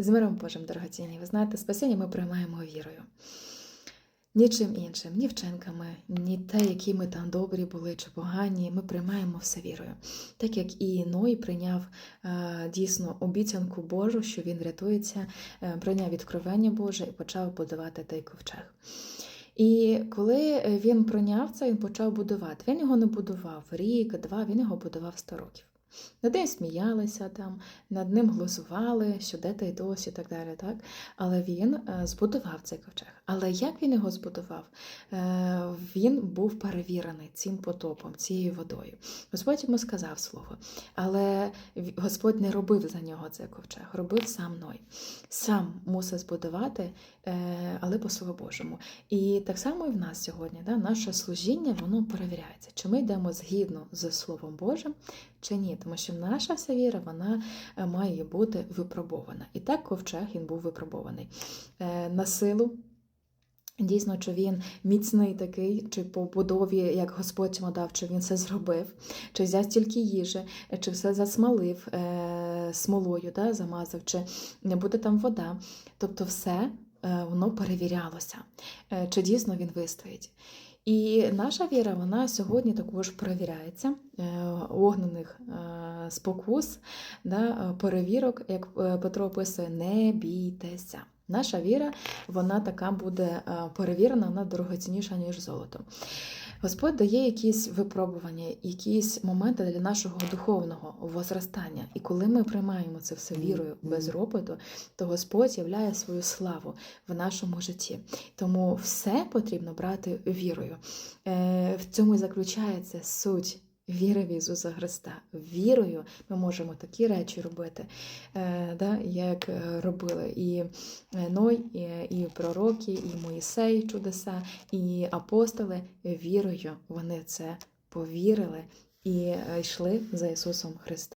З миром Божим, дорогоцінні, ви знаєте, спасіння ми приймаємо вірою. Нічим іншим, ні вчинками, ні те, які ми там добрі були чи погані, ми приймаємо все вірою. Так як і Ной прийняв е, дійсно обіцянку Божу, що він рятується, е, прийняв відкровення Боже і почав будувати той ковчег. І коли він прийняв це, він почав будувати. Він його не будував рік, два, він його будував 100 років. Над ним сміялися там, над ним глузували, що де ти досі і так далі. Так? Але він е, збудував цей ковчег. Але як він його збудував? Е, Він був перевірений цим потопом, цією водою. Господь йому сказав слово, але Господь не робив за нього цей ковчег, робив сам Ной. Сам мусив збудувати, е, але по Слову Божому. І так само і в нас сьогодні. Да? Наше служіння воно перевіряється, чи ми йдемо згідно з Словом Божим, чи ні, тому що наша вся віра вона е, має бути випробована. І так ковчег він був випробований Е, на силу. Дійсно, чи він міцний такий, чи по будові, як Господь йому дав, чи він все зробив, чи взяв стільки їжі, е, чи все засмалив е, смолою, да, замазав, чи не буде там вода. Тобто все е, воно перевірялося, е, чи дійсно він вистоїть. І наша віра, вона сьогодні також перевіряється е, огнених е, спокус, да, е, перевірок, як Петро описує, не бійтеся. Наша віра, вона така буде е, перевірена, вона дорогоцінніша, ніж золото. Господь дає якісь випробування, якісь моменти для нашого духовного возростання. І коли ми приймаємо це все вірою без ропоту, то Господь являє свою славу в нашому житті. Тому все потрібно брати вірою. Е, В цьому і заключається суть. Віри в Ісуса Христа. Вірою ми можемо такі речі робити, е, да, як е, робили і е, Ной, і, пророки, і Моїсей чудеса, і апостоли. Вірою вони це повірили і йшли за Ісусом Христом.